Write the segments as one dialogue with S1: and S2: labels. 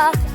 S1: 봐.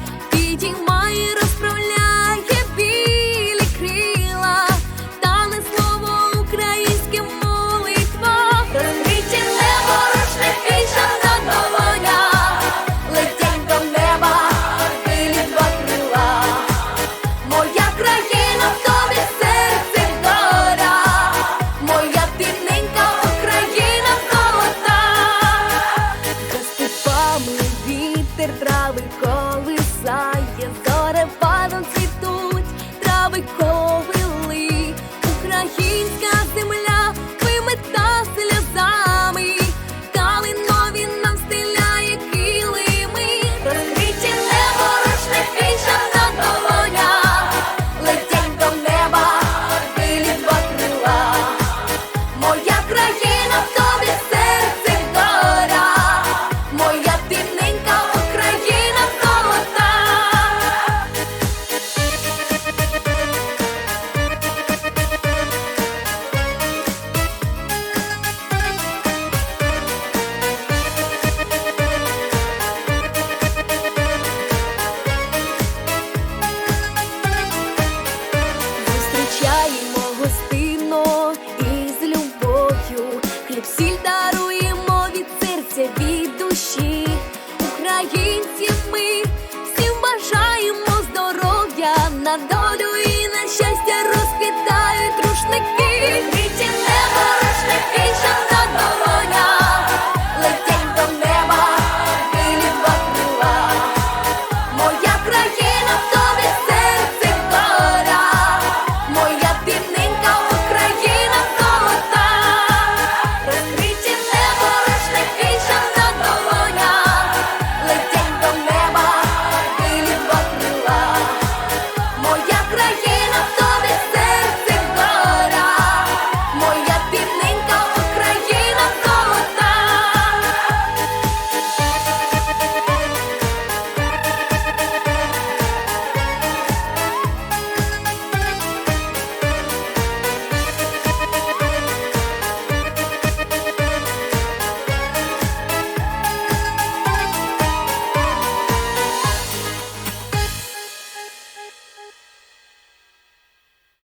S1: українці ми всім бажаємо здоров'я на долю і на щастя розквітає.